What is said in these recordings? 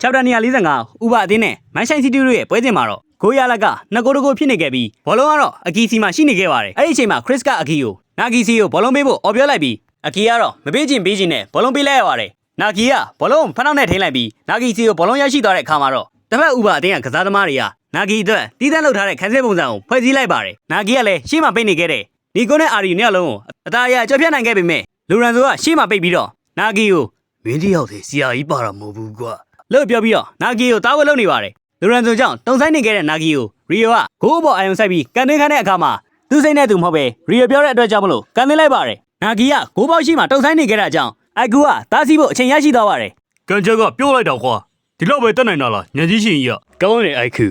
ချပ်တာ245ဥပအသင်းနဲ့မန်ရှိုင်းစီးတီးတို့ရဲ့ပွဲစဉ်မှာတော့ဂိုးရလက်ကနှစ်ဂိုးတစ်ဂိုးဖြစ်နေခဲ့ပြီးဘောလုံးကတော့အကီစီမှာရှိနေခဲ့ပါတယ်အဲ့ဒီအချိန်မှာခရစ်ကအကီကိုနာဂီစီကိုဘောလုံးပေးဖို့အော်ပြောလိုက်ပြီးအကီကတော့မပေးချင်ပေးချင်နဲ့ဘောလုံးပေးလိုက်ရပါတယ်နာဂီကဘောလုံးကိုဖနှောက်နဲ့ထိန်းလိုက်ပြီးနာဂီစီကိုဘောလုံးရရှိသွားတဲ့အခါမှာတော့တစ်ဖက်ဥပအသင်းကကစားသမားတွေကနာဂီအတွက်တီးတန်းလုပ်ထားတဲ့ခန်းစဲပုံစံကိုဖွဲ့စည်းလိုက်ပါတယ်နာဂီကလည်းရှေ့မှာပိတ်နေခဲ့တဲ့နီကိုနဲ့အာရီနှစ်ယောက်လုံးကိုအသားအရကြော်ပြတ်နိုင်ခဲ့ပေမဲ့လူရန်ဆိုကရှေ့မှာပိတ်ပြီးတော့နာဂီကိုမင်းတယောက်တည်းစီယာကြီးပါတာမဟုတ်ဘူးကွာ လို့ပြောပြီးတော့နာဂီကိုတားဝတ်လုပ်နေပါတယ်လူရန်ဆိုကြောင့်တုံဆိုင်နေခဲ့တဲ့နာဂီကိုရီယိုကဂိုးပေါ်အာယုံဆိုင်ပြီးကန်သွင်းခိုင်းတဲ့အခါမှာသူစိတ်နဲ့သူမဟုတ်ပဲရီယိုပြောတဲ့အတွက်ကြောင့်မလို့ကန်သွင်းလိုက်ပါတယ်နာဂီကဂိုးပေါက်ရှိမှတုံဆိုင်နေခဲ့တာကြောင့်အကူကတားဆီးဖို့အချိန်ရရှိသွားပါတယ်ကန်ချက်ကပြောလိုက်တော့ကွာဒီလောက်ပဲတက်နိုင်တာလားညကြီးရှင်ကြီးကကောင်းတယ်အိုက်ခူ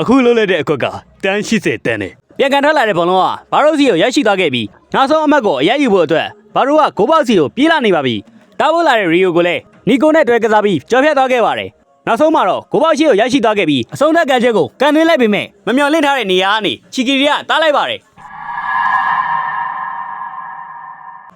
အခုလှုပ်လိုက်တဲ့အကွက်ကတန်း80တန်းနဲ့ပြန်ကန်ထွက်လာတဲ့ဘုံလုံးကဘာရိုစီကိုရရှိသွားခဲ့ပြီးနောက်ဆုံးအမတ်ကိုအရေးယူဖို့အတွက်ဘာရိုကဂိုးပေါက်စီကိုပြေးလာနေပါပြီတားဖို့လာတဲ့ရီယိုကိုလည်း နီကိုနဲ့တွဲကစားပြီးကြော်ဖြတ်သွားခဲ့ပါတယ်နောက်ဆုံးမှာတော့ဂိုးပေါက်ရှိကိုရရှိသွားခဲ့ပြီးအဆုံးသတ်ကန်ချက်ကိုကန်သွင်းလိုက်ပေမဲ့မမျော်လင့်ထားတဲ့နေရာကနေချီကီရီကတားလိုက်ပါတယ်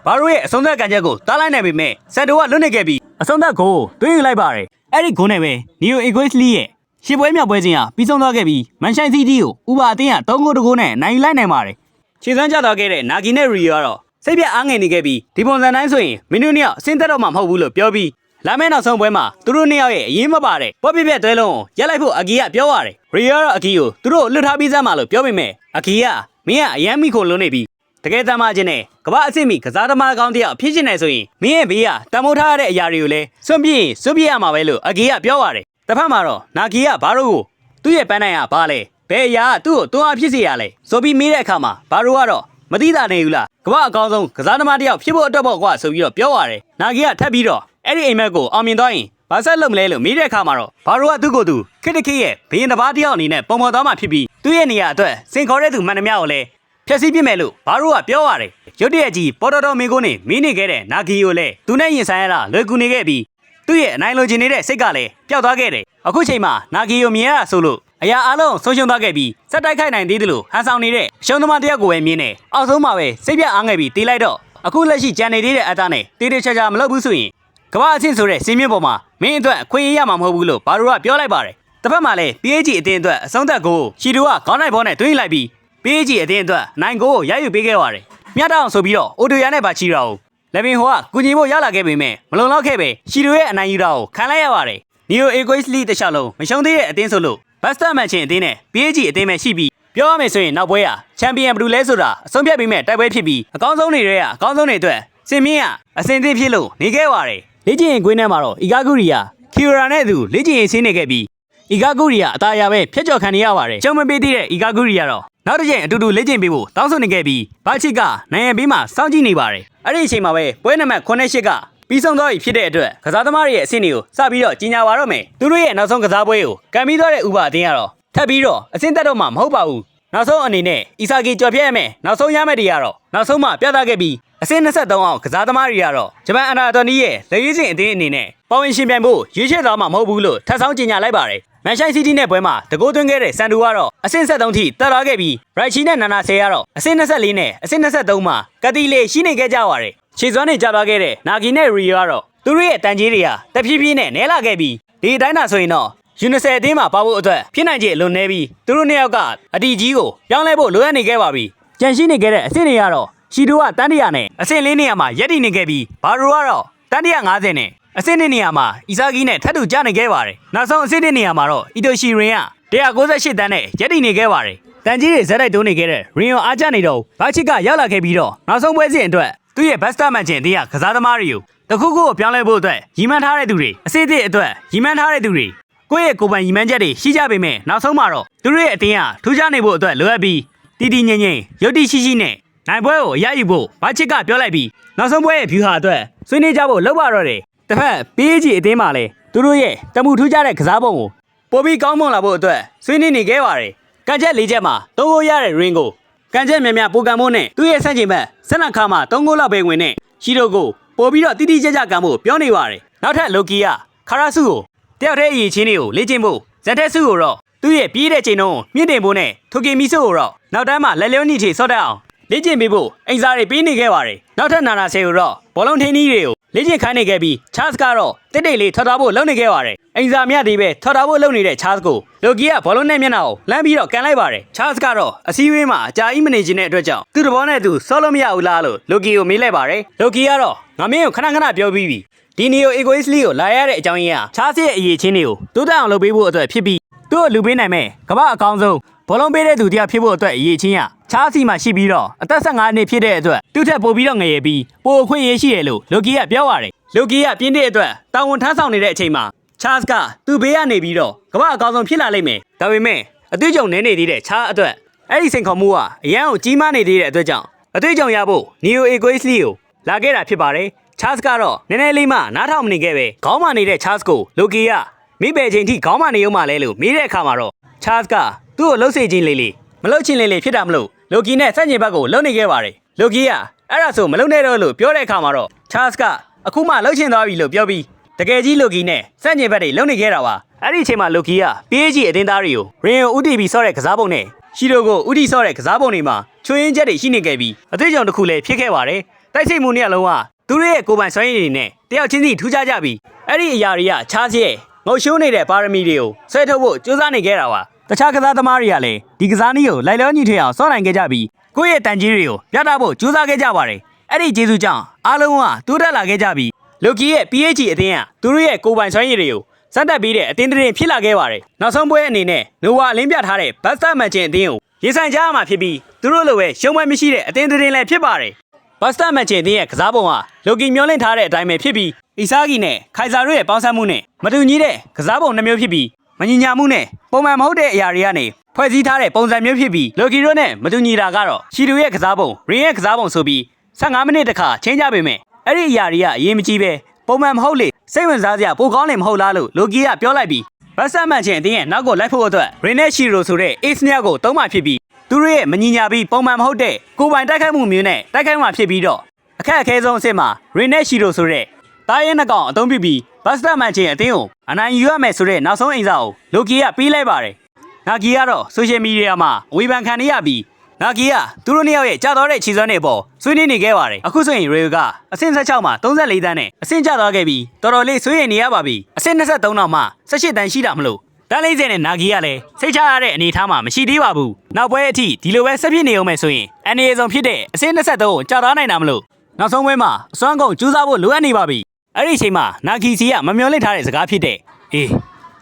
ဘာရိုရဲ့အဆုံးသတ်ကန်ချက်ကိုတားလိုက်နိုင်ပေမဲ့စန်တိုကလွတ်နေခဲ့ပြီးအဆုံးသတ်ဂိုးကိုတွင်းယူလိုက်ပါတယ်အဲ့ဒီဂိုးနဲ့ပဲနီယိုအီကွေးစလီရဲ့ရှစ်ပွဲမြောက်ပွဲစဉ်ကပြီးဆုံးသွားခဲ့ပြီးမန်ရှိုင်းစီးတီးကိုဥပါအသင်းက3ဂိုးတကိုးနဲ့နိုင်ယူလိုက်နိုင်ပါတယ်ခြေစမ်းကျသွားခဲ့တဲ့နာဂီနဲ့ရီယောကတော့စိတ်ပြတ်အားငယ်နေခဲ့ပြီးဒီပုံစံတိုင်းဆိုရင်မင်းတို့နှစ်ယောက်အဆင်းသက်တော့မှမဟုတ်ဘူးလို့ပြောပြီး လာမယ့်နောက်ဆုံးပွဲမှာသူတို့နှစ်ယောက်ရဲ့အရေးမပါတဲ့ဘော့ပြပြတွဲလုံးကိုရက်လိုက်ဖို့အကီကပြောရတယ်ရီယောကတော့အကီကိုသူတို့လွတ်ထားပြီးစမ်းပါလို့ပြောပေမဲ့အကီကမင်းကအယမ်းမိခုံလုံးနေပြီးတကယ်တမ်းမှချင်းနဲ့ကမ္ဘာအဆင့်မီကစားသမားကောင်းတစ်ယောက်ဖြစ်ချင်တယ်ဆိုရင်မင်းရဲ့ဘေးကတန်မိုးထားရတဲ့အရာတွေကိုလည်းစွန့်ပြင်းစွန့်ပြရမှာပဲလို့အကီကပြောရတယ်တစ်ဖက်မှာတော့နာဂီကဘာလို့ကိုသူ့ရဲ့ပန်းနိုင်ကဘာလဲဘယ်အရာကသူ့ကိုတွန်းအားဖြစ်စေရလဲဆိုပြီးမေးတဲ့အခါမှာဘာရိုကတော့မသိတာနေဘူးလားကမ္ဘာအကောင်းဆုံးကစားသမားတစ်ယောက်ဖြစ်ဖို့အတွက်ပေါ့ကွာဆိုပြီးတော့ပြောရတယ်နာဂီကထပ်ပြီးတော့ အဲ့ဒီအိမ်မက်ကိုအောင်မြင်သွားရင်ဘာဆက်လုပ်မလဲလို့မေးတဲ့အခါမှာတော့ဘာရိုကသူ့ကိုယ်သူခစ်တခိရဲ့ဘရင်တစ်ပါးတစ်ယောက်အနေနဲ့ပုံပေါ်သွားမှဖြစ်ပြီးသူ့ရဲ့နေရာအတွက်စင်ခေါ်တဲ့သူမှန်သမျှကိုလည်းဖျက်ဆီးပစ်မယ်လို့ဘာရိုကပြောရတယ်ရုတ်တရက်ကြီးပေါ်တော်တော်မင်းကိုနေမင်းနေခဲ့တဲ့နာဂီကိုလည်းသူနဲ့ရင်ဆိုင်ရတာလွယ်ကူနေခဲ့ပြီးသူ့ရဲ့အနိုင်လိုချင်နေတဲ့စိတ်ကလည်းပျောက်သွားခဲ့တယ်။အခုချိန်မှာနာဂီကိုမြင်ရတာဆိုလို့အရာအလုံးဆုံးရှုံးသွားခဲ့ပြီးစက်တိုက်ခိုက်နိုင်သေးတယ်လို့ဟန်ဆောင်နေတဲ့အရှုံးသမားတစ်ယောက်ကိုပဲမြင်နေ။အောက်ဆုံးမှာပဲစိတ်ပြအားငယ်ပြီးတီးလိုက်တော့အခုလက်ရှိကြံနေသေးတဲ့အသားနဲ့တေးတေးချာချာမလုပ်ဘူးဆိုရင် ကမ္ဘာအချင်းဆိုတဲ့စင်းမြင့်ပေါ်မှာမင်းအတွက်အခွင့်အရေးရမှာမဟုတ်ဘူးလို့ဘာလို့ကပြောလိုက်ပါတယ်။တစ်ဖက်မှာလည်း PAG အတင်းအတွက်အဆုံးသက်ကိုရှီတိုကခေါင်းနိုင်ဘောနဲ့တွင်းလိုက်ပြီး PAG အတင်းအတွက်နိုင်ကိုကိုရယူပေးခဲ့ပါတယ်။မြတ်တောင်ဆိုပြီးတော့အိုတိုယာနဲ့ပါချီတာကိုလက်ဘင်ဟိုကကုညီဖို့ရလာခဲ့ပေမဲ့မလုံလောက်ခဲ့ပဲရှီရိုရဲ့အနိုင်ယူတာကိုခံလိုက်ရပါတယ်။နီယိုအေကွေးစလီတစ်ခြားလုံးမရှုံးသေးတဲ့အသင်းဆိုလို့ဘတ်စတာမန်ချင်းအသင်းနဲ့ PAG အသင်းပဲရှိပြီးပြောရမယ်ဆိုရင်နောက်ပွဲကချန်ပီယံဘယ်သူလဲဆိုတာအဆုံးဖြတ်ပြီးမဲ့တိုက်ပွဲဖြစ်ပြီးအကောင်းဆုံးတွေတွေကအကောင်းဆုံးတွေအတွက်စင်မြင့်ကအစင်သင့်ဖြစ်လို့နေခဲ့ပါတယ်။ လေ့ကျင့်ရင်ကွင်းထဲမှာတော့အီဂါဂူရီယာခီယိုရာနဲ့အတူလေ့ကျင့်ရင်ဆင်းနေခဲ့ပြီးအီဂါဂူရီယာအသားအရပဲဖျက်ကျော်ခံနေရပါတယ်။ကျုံမပေးသေးတဲ့အီဂါဂူရီယာတော့နောက်တစ်ချိန်အတူတူလေ့ကျင့်ပေးဖို့တောင်းဆိုနေခဲ့ပြီးဘာချစ်ကနိုင်ရန်ဘေးမှာစောင့်ကြည့်နေပါတယ်။အဲ့ဒီအချိန်မှာပဲပွဲနံပါတ်9-8ကပြီးဆုံးသွားပြီဖြစ်တဲ့အတွက်ကစားသမားတွေရဲ့အဆင့်တွေကိုစပြီးတော့ကြီးညာပါတော့မယ်။သူတို့ရဲ့နောက်ဆုံးကစားပွဲကိုကံပြီးသွားတဲ့ဥပအသင်းကတော့ထပ်ပြီးတော့အဆင့်တက်တော့မှမဟုတ်ပါဘူး။နောက်ဆုံးအနေနဲ့အီဆာဂီကြော်ပြဲရမယ်နောက်ဆုံးရမယ့်တွေကတော့နောက်ဆုံးမှပြသခဲ့ပြီး အဆင့်23အောင်ကစားသမားတွေကတော့ဂျပန်အန်ဒါတော်နီရဲ့လက်ရေးစင်အသင်းအနေနဲ့ပေါဝင်ရှင်ပြိုင်ဖို့ရွေးချယ်သွားမှာမဟုတ်ဘူးလို့ထပ်ဆောင်ကြေညာလိုက်ပါတယ်။မန်ရှိုင်းစီးတီးနဲ့ပွဲမှာတကိုးသွင်းခဲ့တဲ့စန်တူကတော့အဆင့်73ထိတက်လာခဲ့ပြီးရိုက်ချီနဲ့နာနာဆယ်ကတော့အဆင့်24နဲ့အဆင့်23မှာကတိလေးရှိနေခဲ့ကြပါတယ်။ခြေစွမ်းနေကြသွားခဲ့တဲ့နာဂီနဲ့ရီယိုကတော့သူတို့ရဲ့တန်ကြီးတွေဟာတဖြည်းဖြည်းနဲ့နဲလာခဲ့ပြီးဒီအတိုင်းသာဆိုရင်တော့ယူနီဆယ်အသင်းမှာပါဖို့အတွက်ဖြစ်နိုင်ခြေအလွန်နေပြီးသူတို့နှစ်ယောက်ကအတီကြီးကိုပြောင်းလဲဖို့လိုအပ်နေခဲ့ပါပြီ။ကြံရှိနေခဲ့တဲ့အဆင့်တွေကတော့ ရှီတိုကတန်တရာနဲ့အဆင့်လေးနေရာမှာရက်တည်နေခဲ့ပြီးဘာရိုကတော့တန်တရာ50နဲ့အဆင့်နှစ်နေရာမှာအီဆာဂီနဲ့ထပ်တူကျနေခဲ့ပါတယ်။နောက်ဆုံးအဆင့်နှစ်နေရာမှာတော့အီတိုရှီရင်က198တန်းနဲ့ရက်တည်နေခဲ့ပါတယ်။တန်ကြီးတွေဇက်တိုက်တိုးနေခဲ့တဲ့ရင်ယောအားကျနေတော့ဘာချစ်ကရောက်လာခဲ့ပြီးတော့နောက်ဆုံးပွဲစဉ်အတွက်သူ့ရဲ့ဘတ်စတာမန်ချင်အတင်းကကစားသမားတွေကိုတခုခုကိုပြောင်းလဲဖို့အတွက်ရီမန်းထားတဲ့သူတွေအစစ်အသစ်အတွက်ရီမန်းထားတဲ့သူတွေကိုယ့်ရဲ့ကိုယ်ပိုင်ရီမန်းချက်တွေရှိကြပေမဲ့နောက်ဆုံးမှာတော့သူတို့ရဲ့အတင်းကထူးခြားနေဖို့အတွက်လိုအပ်ပြီးတီတီငိမ့်ငိမ့်ရုတ်တိရှိရှိနဲ့ နိုင်ပွဲကိုအရယူဖို့ဘာချစ်ကပြောလိုက်ပြီးနောက်ဆုံးပွဲရဲ့ဖြူဟာအတွက်ဆွေးနွေးကြဖို့လောက်ပါတော့တယ်တစ်ဖက် PAG အသင်းမှာလည်းသူတို့ရဲ့တမှုထူးခြားတဲ့ကစားပုံကိုပိုပြီးကောင်းမွန်လာဖို့အတွက်ဆွေးနွေးနေခဲ့ပါတယ်။ကန်ချက်၄ချက်မှာသုံးဂိုးရတဲ့ရင်ကိုကန်ချက်များများပိုကံမိုးနဲ့သူ့ရဲ့ဆန့်ကျင်ဘက်ဆက်နခါမှာ၃ဂိုးလောက်ပဲဝင်နဲ့ရှီရိုကိုပို့ပြီးတော့တိတိကျကျကံဖို့ပြောနေပါတယ်။နောက်ထပ်လိုကီကခါရာဆုကိုတယောက်တည်းအရေးချင်းတွေကိုလေ့ကျင့်ဖို့ဇန်တက်ဆုကိုတော့သူ့ရဲ့ပြေးတဲ့ချိန်တုန်းမြင့်တင်ဖို့နဲ့ထိုကင်မီဆုကိုတော့နောက်တန်းမှာလက်လျောနီချေစော့တက်အောင် လေ့ကျင့်ပေးဖို့အိမ်စားတွေပေးနေခဲ့ပါတယ်။နောက်ထပ်နာနာဆယ်ကိုတော့ဘောလုံးထင်းကြီးတွေကိုလေ့ကျင့်ခိုင်းနေခဲ့ပြီးချားစ်ကတော့တစ်တိတ်လေးထွက်သွားဖို့လုပ်နေခဲ့ပါတယ်အင်ဇာမြတ်ဒီပဲထွက်သွားဖို့လုပ်နေတဲ့ချားစ်ကိုလိုကီကဘောလုံးနဲ့မျက်နှာကိုလှမ်းပြီးတော့ကန်လိုက်ပါတယ်ချားစ်ကတော့အစည်းအဝေးမှာအကြာကြီးမနေခြင်းတဲ့အတွက်ကြောင့်သူ့တဘောနဲ့သူဆောလို့မရဘူးလားလို့လိုကီကိုမေးလိုက်ပါတယ်လိုကီကတော့ငါမင်းကိုခဏခဏပြောပြီးပြီဒီနီယိုအီဂိုအစ်လီကိုလာရတဲ့အကြောင်းရင်းကချားစ်ရဲ့အရေးချင်းတွေကိုတိုးတက်အောင်လုပ်ပေးဖို့အတွက်ဖြစ်ပြီးသူ့ကိုလူပေးနိုင်မဲ့ကမ္ဘာအကောင်းဆုံး ဘောလုံးပေးတဲ့သူတရားဖြစ်ဖို့အတွက်အရေးချင်းကချားစီမှာရှိပြီးတော့အသက်15နှစ်ဖြစ်တဲ့အတွက်သူ့ထက်ပိုပြီးတော့ငယ်ရပြီးပိုအခွင့်အရေးရှိတယ်လို့လိုကီကပြောပါတယ်လိုကီကပြင်းတဲ့အတွက်တာဝန်ထမ်းဆောင်နေတဲ့အချိန်မှာချားစ်ကသူ့ဘေးကနေပြီးတော့ကမ္ဘာအကောင်းဆုံးဖြစ်လာလိမ့်မယ်ဒါပေမဲ့အတွေ့အကြုံနည်းနေသေးတဲ့ချားအတွက်အဲ့ဒီစိန်ခေါ်မှုကအရန်ကိုကြီးမားနေသေးတဲ့အတွက်ကြောင့်အတွေ့အကြုံရဖို့နီယိုအီဂိုအစ်လီကိုလာခဲ့တာဖြစ်ပါတယ်ချားစ်ကတော့နည်းနည်းလေးမှနားထောင်မနေခဲ့ပဲခေါင်းမာနေတဲ့ချားစ်ကိုလိုကီကမိဘချိန်ထိခေါင်းမာနေုံမှလဲလို့မေးတဲ့အခါမှာတော့ချားစ်က သူ့ကိုလှုပ်စေခြင်းလေးလေးမလှုပ်ခြင်းလေးလေးဖြစ်တာမလို့လိုကီနဲ့စက်ညင်ဘက်ကိုလှုပ်နေခဲ့ပါတယ်လိုကီကအဲ့ဒါဆိုမလှုပ်နဲ့တော့လို့ပြောတဲ့အခါမှာတော့ချားစ်ကအခုမှလှုပ်ချင်သွားပြီလို့ပြောပြီးတကယ်ကြီးလိုကီနဲ့စက်ညင်ဘက်တွေလှုပ်နေခဲ့တာပါအဲ့ဒီအချိန်မှာလိုကီကပေးကြီးအတင်းသားတွေကိုရင်ကိုဥတီပြီးဆော့တဲ့ကစားပုံနဲ့ရှီတိုကိုဥတီဆော့တဲ့ကစားပုံတွေမှာချွေးရင်းချက်တွေရှိနေခဲ့ပြီးအသေးကြောင်တစ်ခုလည်းဖြစ်ခဲ့ပါတယ်တိုက်စိတ်မှုနှစ်လုံးကသူတို့ရဲ့ကိုယ်ပိုင်စွမ်းရည်တွေနဲ့တယောက်ချင်းစီထူးခြားကြပြီးအဲ့ဒီအရာတွေကချားစီရဲ့ငုံရှိုးနေတဲ့ပါရမီတွေကိုဆွဲထုတ်ဖို့ကြိုးစားနေခဲ့တာပါ တခြားကစားသမားတွေကလည်းဒီကစားနည်းကိုလိုက်လောညီထွေအောင်စောနိုင်ခဲ့ကြပြီးကိုယ့်ရဲ့တန်ကြီးတွေကိုပြသဖို့ကြိုးစားခဲ့ကြပါတယ်အဲ့ဒီကျေးဇူးကြောင့်အားလုံးကတိုးတက်လာခဲ့ကြပြီးလိုကီရဲ့ PH အသင်းကသူတို့ရဲ့ကိုယ်ပိုင်စွမ်းရည်တွေကိုစက်တက်ပြီးတဲ့အတင်းတင်းဖြစ်လာခဲ့ပါတယ်နောက်ဆုံးပွဲအနေနဲ့နိုဝါအလင်းပြထားတဲ့ဘတ်စတာမန်ချင်အသင်းကိုရေဆိုင်ကြရမှာဖြစ်ပြီးသူတို့လိုပဲရှုံးပွဲမရှိတဲ့အတင်းတင်းလည်းဖြစ်ပါတယ်ဘတ်စတာမန်ချင်တင်းရဲ့ကစားပုံဟာလိုကီမျောလင့်ထားတဲ့အတိုင်းပဲဖြစ်ပြီးအီဆာဂီနဲ့ခိုင်ဆာတို့ရဲ့ပေါင်းစပ်မှုနဲ့မတူညီတဲ့ကစားပုံနှမျိုးဖြစ်ပြီး မညီညာမှုနဲ့ပုံမှန်မဟုတ်တဲ့အရာတွေကနေဖွဲ့စည်းထားတဲ့ပုံစံမျိုးဖြစ်ပြီးလိုကီတို့နဲ့မတူညီတာကတော့ရှီတူရဲ့ကစားပုံရင်ရဲ့ကစားပုံဆိုပြီး15မိနစ်တခါချင်းကြပေမဲ့အဲ့ဒီအရာတွေကအရေးမကြီးပဲပုံမှန်မဟုတ်လေစိတ်ဝင်စားစရာပိုကောင်းလေမဟုတ်လားလို့လိုကီကပြောလိုက်ပြီးဘတ်စတာမန်ချင်အတင်းရဲ့နောက်ကိုလိုက်ဖို့အတွက်ရင်နဲ့ရှီရိုဆိုတဲ့ ace နှစ်ယောက်ကိုတုံးမှဖြစ်ပြီးသူတို့ရဲ့မညီညာပြီးပုံမှန်မဟုတ်တဲ့ကိုယ်ပိုင်တိုက်ခိုက်မှုမျိုးနဲ့တိုက်ခိုက်မှဖြစ်ပြီးတော့အခက်အခဲဆုံးအဆင့်မှာရင်နဲ့ရှီရိုဆိုတဲ့ တားရဲနှကောင်အသုံးပြုပြီးဘတ်စတာမန်ချင်းအတင်းကိုအနိုင်ယူရမယ်ဆိုတဲ့နောက်ဆုံးအိမ်စာကိုလိုကီကပေးလိုက်ပါတယ်။နာကီကတော့ဆိုရှယ်မီဒီယာမှာဝေဖန်ခံနေရပြီးနာကီကသူတို့နှစ်ယောက်ရဲ့ကြာတော့တဲ့ခြေစွမ်းတွေအပေါ်ဆွေးနွေးနေခဲ့ပါတယ်။အခုဆိုရင်ရေကအဆင့်16မှာ34တန်းနဲ့အဆင့်ကျသွားခဲ့ပြီးတော်တော်လေးဆွေးရင်နေရပါပြီ။အဆင့်23တောင်မှ18တန်းရှိတာမလို့တန်း40နဲ့နာဂီကလည်းစိတ်ချရတဲ့အနေအထားမှာမရှိသေးပါဘူး။နောက်ပွဲအထိဒီလိုပဲဆက်ဖြစ်နေအောင်မယ်ဆိုရင်အန်ဒီဆုံးဖြစ်တဲ့အဆင့်23ကိုကြာသွားနိုင်တာမလို့နောက်ဆုံးပွဲမှာအစွမ်းကုန်ကြိုးစားဖို့လိုအပ်နေပါပြီ။ အဲ့ဒီအချိန်မှာနာဂီစီကမမျော်လင့်ထားတဲ့စကားဖြစ်တဲ့အေး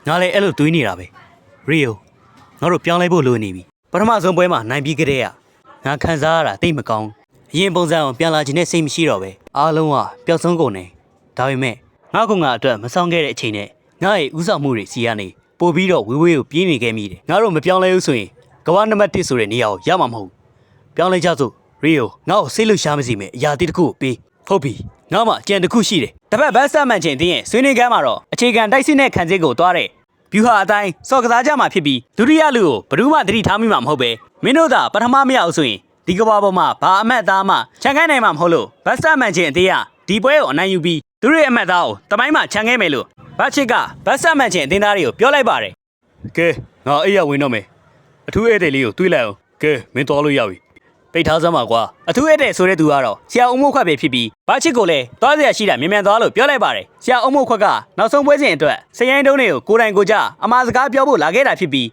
ငါလည်းအဲ့လိုတွေးနေတာပဲ။ရီယိုငါတို့ပြောင်းလဲဖို့လိုနေပြီ။ပထမဆုံးပွဲမှာနိုင်ပြီးကြတဲ့ကငါခံစားရတာတိတ်မကောင်း။အရင်ပုံစံအောင်ပြန်လာခြင်းနဲ့စိတ်မရှိတော့ပဲ။အားလုံးကပျောက်ဆုံးကုန်နေ။ဒါပေမဲ့ငါကငါအတွက်မဆောင်ခဲ့တဲ့အချိန်နဲ့ငါ့ရဲ့ဥဆောင်မှုတွေစီကနေပို့ပြီးတော့ဝေးဝေးကိုပြေးနေခဲ့မိတယ်။ငါတို့မပြောင်းလဲဘူးဆိုရင်ကမ္ဘာနံပါတ်1ဆိုတဲ့နေရာကိုရမှာမဟုတ်ဘူး။ပြောင်းလဲကြစို့ရီယိုငါ့ကိုစိတ်လှရှားမစီမဲ့အရာတိတစ်ခုကိုပေး ဟုတ်ပြီငါမှကြံတစ်ခုရှိတယ်တပတ်ဘတ်စတာမန်ချင်းတင်းရဲ့ဆွေးနွေးခန်းမှာတော့အခြေခံတိုက်စစ်နဲ့ခံစစ်ကိုသွားတဲ့ဗျူဟာအတိုင်းစော်ကစားကြမှာဖြစ်ပြီးဒုတိယလူကိုဘယ်သူမှသတိထားမိမှာမဟုတ်ပဲမင်းတို့သာပထမမရအောင်ဆိုရင်ဒီကဘာပေါ်မှာဘာအမတ်သားမှခြံခိုင်းနိုင်မှာမဟုတ်လို့ဘတ်စတာမန်ချင်းအသေးကဒီပွဲကိုအနိုင်ယူပြီးသူတို့ရဲ့အမတ်သားကိုတမိုင်းမှာခြံခဲ့မယ်လို့ဘတ်ချစ်ကဘတ်စတာမန်ချင်းအတင်းသားတွေကိုပြောလိုက်ပါတယ်ကဲငါအိပ်ရဝင်တော့မယ်အထူးဧည့်သည်လေးကိုတွေးလိုက်အောင်ကဲမင်းတော်လို့ရပြီ ပိတ်ထားစမ်းပါကွာအထူးဧည့်တဲ့ဆိုတဲ့သူကတော့ဆရာအုံမို့ခွက်ပဲဖြစ်ပြီးဘာချစ်ကိုလည်းသွားစရာရှိတာမြန်မြန်သွားလို့ပြောလိုက်ပါတယ်ဆရာအုံမို့ခွက်ကနောက်ဆုံးပွဲစဉ်အတွက်စရိုင်းတုံးတွေကိုကိုယ်တိုင်ကိုယ်ကြအမှားစကားပြောဖို့လာခဲ့တာဖြစ်ပြီး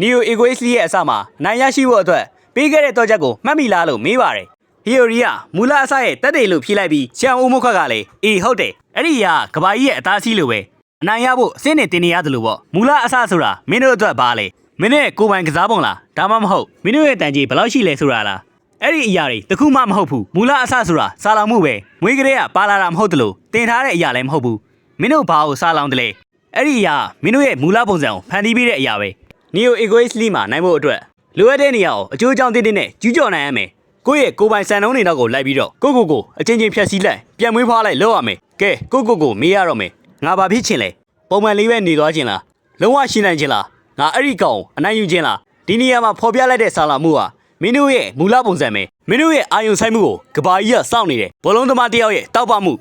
နီယိုအီဂွေးစ်လီရဲ့အစမှာနိုင်ရရှိဖို့အတွက်ပေးခဲ့တဲ့တော့ချက်ကိုမှတ်မိလားလို့မေးပါတယ်ဟီယိုရီကမူလအစရဲ့တက်တယ်လို့ဖြေလိုက်ပြီးဆရာအုံမို့ခွက်ကလည်းအေးဟုတ်တယ်အဲ့ဒီကကဘာကြီးရဲ့အသားစီးလိုပဲအနိုင်ရဖို့အစင်းနဲ့တင်နေရတယ်လို့ပေါ့မူလအစဆိုတာမင်းတို့အတွက်ဘာလဲမင်းရဲ့ကိုယ်ပိုင်ကစားပုံလားဒါမှမဟုတ်မင်းတို့ရဲ့တန်ကြီးဘယ်လောက်ရှိလဲဆိုတာလား အဲ့ဒီအရာတွေတခုမှမဟုတ်ဘူးမူလအစဆိုတာစာလောင်မှုပဲငွေကလေးကပါလာတာမဟုတ်တလို့တင်ထားတဲ့အရာလည်းမဟုတ်ဘူးမင်းတို့ဘာကိုစာလောင်တယ်လဲအဲ့ဒီအရာမင်းတို့ရဲ့မူလပုံစံကိုဖန်တီးပေးတဲ့အရာပဲ Neo Egoist Lee မှာနိုင်ဖို့အတွက်လိုအပ်တဲ့နေရာကိုအကျိုးအကြောင်းတည်တည်နဲ့ကျူးကျော်နိုင်ရမယ်ကိုယ့်ရဲ့ကိုယ်ပိုင်စံနှုန်းတွေတော့ကိုလိုက်ပြီးတော့ကိုကိုကိုအချင်းချင်းဖြတ်စည်းလိုက်ပြန်မွေးဖွားလိုက်လောက်ရမယ်ကဲကိုကိုကိုမေးရတော့မယ်ငါဘာဖြစ်ချင်လဲပုံမှန်လေးပဲနေသွားခြင်းလားလုံးဝရှင်းနိုင်ခြင်းလားငါအဲ့ဒီကောင်ကိုအနိုင်ယူခြင်းလားဒီနေရာမှာဖော်ပြလိုက်တဲ့စာလာမှုဟာ မင်းတို့ရဲ့မူလပုံစံပဲမင်းတို့ရဲ့အာယုံဆိုင်မှုကိုကဘာကြီးကစောင့်နေတယ်ဘောလုံးသမားတစ်ယောက်ရဲ့တောက်ပမှု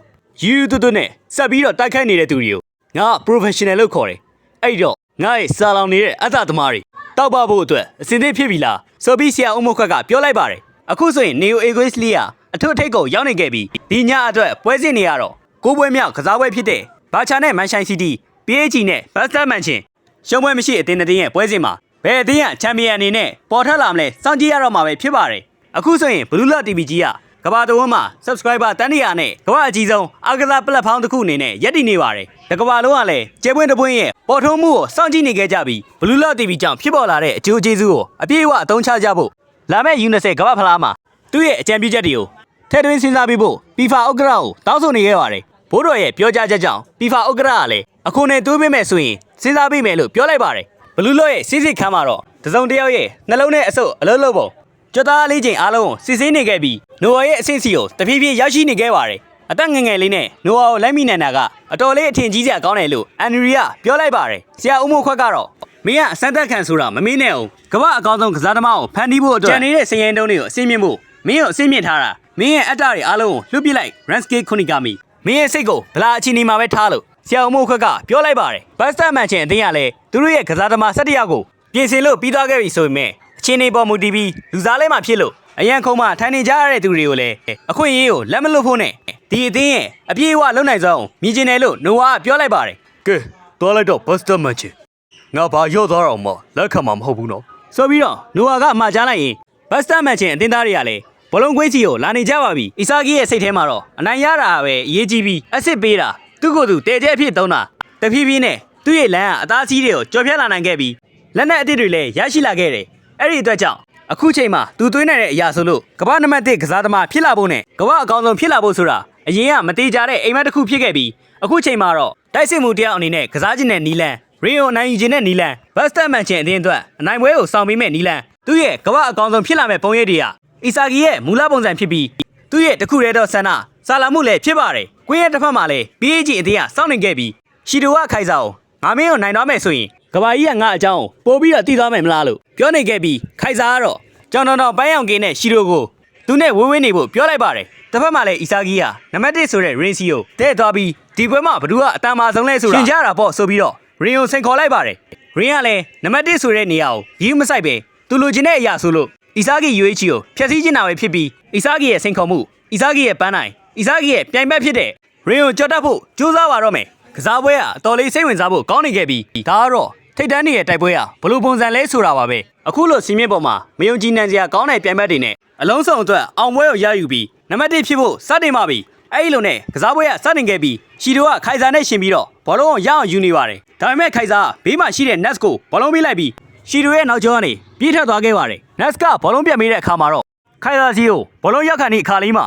ယူယူတွတ်တွတ်နဲ့ဆက်ပြီးတော့တိုက်ခိုက်နေတဲ့သူတွေကိုငါက professional လို့ခေါ်တယ်အဲ့တော့ငါရဲ့စာလောင်နေတဲ့အတ္တသမားတွေတောက်ပဖို့အတွက်အစင်သင့်ဖြစ်ပြီလားဆိုပြီးဆရာဦးမခွက်ကပြောလိုက်ပါတယ်အခုဆိုရင် Neo Egoist Lee ကအထွတ်အထိပ်ကိုရောက်နေခဲ့ပြီးဒီညအတွက်ပွဲစဉ်တွေကတော့ကိုးပွဲမြောက်ကစားပွဲဖြစ်တဲ့ဘာချာနဲ့မန်ရှိုင်းစီးတီး PAG နဲ့ဘတ်စတာမန်ချင်းရှုံးပွဲမရှိအသင်းတစ်သင်းရဲ့ပွဲစဉ်မှာ ဘယ်အသင်းကချန်ပီယံအနေနဲ့ပေါ်ထွက်လာမလဲစောင့်ကြည့်ရတော့မှာပဲဖြစ်ပါတယ်အခုဆိုရင် Blue Lot TV ကြီးကကမ္ဘာတစ်ဝန်းမှာ subscriber တန်းတရာနဲ့ကမ္ဘာအကြီးဆုံးအားကစား platform တစ်ခုအနေနဲ့ရပ်တည်နေပါတယ်တကမ္ဘာလုံးကလည်းကျဲပွင့်တစ်ပွင့်ရဲ့ပေါ်ထွန်းမှုကိုစောင့်ကြည့်နေကြကြပြီး Blue Lot TV ကြောင့်ဖြစ်ပေါ်လာတဲ့အကျိုးကျေးဇူးကိုအပြည့်အဝအသုံးချကြဖို့လာမယ့် U20 ကမ္ဘာဖလားမှာသူ့ရဲ့အကြံပြုချက်တွေကိုထဲတွင်းစဉ်းစားပြီးဖို့ FIFA ဥက္ကဋ္ဌကိုတောင်းဆိုနေခဲ့ပါတယ်ဘိုးတော်ရဲ့ပြောကြားချက်ကြောင့် FIFA ဥက္ကဋ္ဌကလည်းအခုနဲ့တွေးပေးမယ်ဆိုရင်စဉ်းစားပေးမယ်လို့ပြောလိုက်ပါတယ် ဘလူးလော့ရဲ့စစ်စစ်ခမ်းမှာတော့တစုံတစ်ယောက်ရဲ့နှလုံးနဲ့အဆုပ်အလုံးလုံးပုံကြွသားလေးချိန်အားလုံးကိုစစ်ဆေးနေခဲ့ပြီးနိုဝါရဲ့အဆင့်စီကိုတဖြည်းဖြည်းရောက်ရှိနေခဲ့ပါတယ်အသက်ငယ်ငယ်လေးနဲ့နိုဝါကိုလိုက်မိနိုင်တာကအတော်လေးအထင်ကြီးစရာကောင်းတယ်လို့အန်နရီကပြောလိုက်ပါတယ်ဆရာဦးမိုးခွက်ကတော့မင်းကအစမ်းသက်ခံဆိုတာမမေးနဲ့အောင်ကမ္ဘာအကောင်းဆုံးကစားသမားကိုဖန်တီးဖို့အတွက်ကြံနေတဲ့စည်ရင်တုံးတွေကိုအစင်းမြင့်ဖို့မင်းကိုအစင်းမြင့်ထားတာမင်းရဲ့အတ္တတွေအားလုံးကိုလွှတ်ပစ်လိုက် Ransky Kunigami မင်းရဲ့စိတ်ကိုဗလာအချင်းနေမှာပဲထားလို့ ဆရာဦးမိုးခွက်ကပြောလိုက်ပါတယ်ဘတ်စတာမန်ချင်အတင်းရလဲသူတို့ရဲ့ကစားသမား၁၁ယောက်ကိုပြင်ဆင်လို့ပြီးသွားခဲ့ပြီဆိုပေမဲ့အချင်းနေပေါ်မူတည်ပြီးလူစားလဲမှဖြစ်လို့အရန်ခုံမှထိုင်နေကြရတဲ့သူတွေကိုလည်းအခွင့်အရေးကိုလက်မလွတ်ဖို့နဲ့ဒီအသင်းရဲ့အပြည့်အဝလုံနိုင်စွာအောင်မြင်ကျင်တယ်လို့နိုဝါကပြောလိုက်ပါတယ်ကဲသွားလိုက်တော့ဘတ်စတာမန်ချင်ငါဘာရော့သွားတော့မှလက်ခံမှာမဟုတ်ဘူးနော်ဆိုပြီးတော့နိုဝါကအမှားကြားလိုက်ရင်ဘတ်စတာမန်ချင်အတင်းသားတွေကလည်းဘလုံးကွင်းစီကိုလာနေကြပါပြီအီဆာဂီရဲ့စိတ်ထဲမှာတော့အနိုင်ရတာပဲအရေးကြီးပြီးအစ်စ်ပေးတာ သူ့ကိုယ်သူတဲကျဲဖြစ်သုံးတာတဖြည်းဖြည်းနဲ့သူ့ရဲ့လမ်းကအသားစီးတွေကိုကြော်ဖြတ်လာနိုင်ခဲ့ပြီးလက်နက်အသစ်တွေလည်းရရှိလာခဲ့တယ်အဲ့ဒီအတွက်ကြောင့်အခုချိန်မှာသူသွင်းနိုင်တဲ့အရာဆိုလို့ကမ္ဘာနံပါတ်1ကစားသမားဖြစ်လာဖို့နဲ့ကမ္ဘာအကောင်းဆုံးဖြစ်လာဖို့ဆိုတာအရင်ကမတေးကြတဲ့အိမ်မက်တစ်ခုဖြစ်ခဲ့ပြီးအခုချိန်မှာတော့တိုက်စစ်မှုတယောက်အနေနဲ့ကစားခြင်းနဲ့နီလန်ရီယိုနိုင်ယူခြင်းနဲ့နီလန်ဘတ်စတာမန်ချင်အသင်းအတွက်အနိုင်ပွဲကိုဆောင်ပေးမဲ့နီလန်သူ့ရဲ့ကမ္ဘာအကောင်းဆုံးဖြစ်လာမဲ့ပုံရိပ်တွေကအီဆာဂီရဲ့မူလပုံစံဖြစ်ပြီးသူ့ရဲ့တခုတည်းသောဆန္ဒစာလာမှုလည်းဖြစ်ပါတယ်။ ကွင်းရဲ့တစ်ဖက်မှာလည်း BAG အသင်းကစောင့်နေခဲ့ပြီးရှီတိုဝခိုင်စာကိုငါမင်းကိုနိုင်တော့မယ်ဆိုရင်ကဘာကြီးကငါအကြောင်းကိုပို့ပြီးတော့တည်သွားမယ်မလားလို့ပြောနေခဲ့ပြီးခိုင်စာကတော့ကြောင်တော်တော်ပန်းရောင်ကင်းနဲ့ရှီတိုကိုသူနဲ့ဝင်းဝင်းနေဖို့ပြောလိုက်ပါတယ်။တစ်ဖက်မှာလည်းအီဆာဂီကနံပါတ်1ဆိုတဲ့ Rin စီကိုတဲ့သွားပြီးဒီပွဲမှာဘသူကအတန်မာဆုံးလဲဆိုတာရှင်းကြတာပေါ့ဆိုပြီးတော့ Rin ကိုစိန်ခေါ်လိုက်ပါတယ်။ Rin ကလည်းနံပါတ်1ဆိုတဲ့နေရာကိုရီးမဆိုင်ပဲသူလိုချင်တဲ့အရာဆိုလို့အီဆာဂီ UH ကိုဖျက်ဆီးခြင်းတာပဲဖြစ်ပြီးအီဆာဂီရဲ့စိန်ခေါ်မှုအီဆာဂီရဲ့ပန်းနိုင်အီဆာဂီရဲ့ပြိုင်ဘက်ဖြစ်တဲ့ ရင်ကိုကြော်တတ်ဖို့ကြိုးစားပါတော့မယ်ကစားပွဲကအတော်လေးစိတ်ဝင်စားဖို့ကောင်းနေခဲ့ပြီးဒါကတော့ထိတ်တန်းနေရဲ့တိုက်ပွဲကဘလို့ပုံစံလဲဆိုတာပါပဲအခုလိုစီးမြင့်ပေါ်မှာမယုံကြည်နိုင်စရာကောင်းတဲ့ပြိုင်ဘက်တွေနဲ့အလုံးစုံအတွက်အောင်ပွဲကိုရယူပြီးနံပါတ်1ဖြစ်ဖို့စတင်ပါပြီအဲ့ဒီလိုနဲ့ကစားပွဲကစတင်ခဲ့ပြီးရှီတိုကခိုင်စာနဲ့ရှင်ပြီးတော့ဘောလုံးကိုရအောင်ယူနေပါတယ်ဒါပေမဲ့ခိုင်စာကဘေးမှာရှိတဲ့ Nets ကိုဘောလုံးပေးလိုက်ပြီးရှီတိုရဲ့နောက်ကျောကနေပြေးထွက်သွားခဲ့ပါတယ်။နက်စ်ကဘောလုံးပြတ်မိတဲ့အခါမှာတော့ခိုင်လာစီကိုဘောလုံးရောက်ခါနေအခါလေးမှာ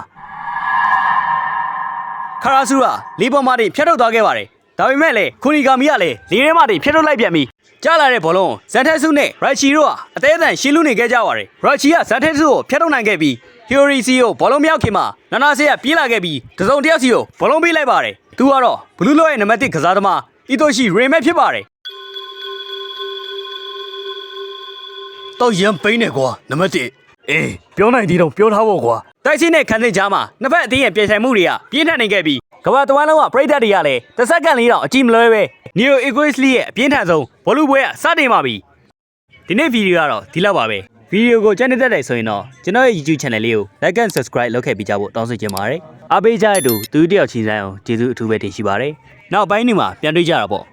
ခရာဆူကလေးပေါ်မှာတင်ဖျက်ထုတ်သွားခဲ့ပါတယ်။ဒါပေမဲ့လည်းခုနီဂါမီကလည်းလေးထဲမှာတင်ဖျက်ထုတ်လိုက်ပြန်ပြီးကြားလာတဲ့ဘောလုံးဇန်တက်ဆုနဲ့ရိုက်ချီတို့ကအသေးအတန်ရှင်းလူနေခဲ့ကြပါတယ်။ရိုက်ချီကဇန်တက်ဆုကိုဖျက်ထုတ်နိုင်ခဲ့ပြီးဟီယိုရီစီကိုဘောလုံးမြောက်ခင်မှာနာနာဆေးကပြေးလာခဲ့ပြီးတစုံတစ်ယောက်စီကိုဘောလုံးပေးလိုက်ပါတယ်။သူကတော့ဘလူးလော့ရဲ့နံပါတ်1ကစားသမားအီတိုရှိရေမက်ဖြစ်ပါတယ်တော့ရန်ပိန်းနေကွာနံပါတ်1 အေးပြောနိုင်သေးတော့ပြောထားဖို့ကွာတိုက်စီနဲ့ခန်းစင်ကြားမှာနှစ်ဖက်အသင်းရဲ့ပြင်ဆိုင်မှုတွေကပြင်းထန်နေခဲ့ပြီးကမ္ဘာတဝန်းလုံးကပရိသတ်တွေကလည်းတစ်စက္ကန့်လေးတောင်အကြည့်မလွဲပဲ Neo Equesley ရဲ့အပြင်းထန်ဆုံးဘောလုံးပွဲကစတင်ပါပြီဒီနေ့ဗီဒီယိုကတော့ဒီလောက်ပါပဲဗီဒီယိုကိုကြည့်နေတတ်တယ်ဆိုရင်တော့ကျွန်တော်ရဲ့ YouTube channel လေးကို Like and Subscribe လုပ်ခဲ့ပြီးကြဖို့တောင်းဆိုချင်ပါတယ်အားပေးကြတဲ့သူသူတယောက်ချင်းဆိုင်အောင်ကျေးဇူးအထူးပဲတင်ရှိပါတယ်နောက်ပိုင်းတွေမှာပြန်တွေ့ကြတာပေါ့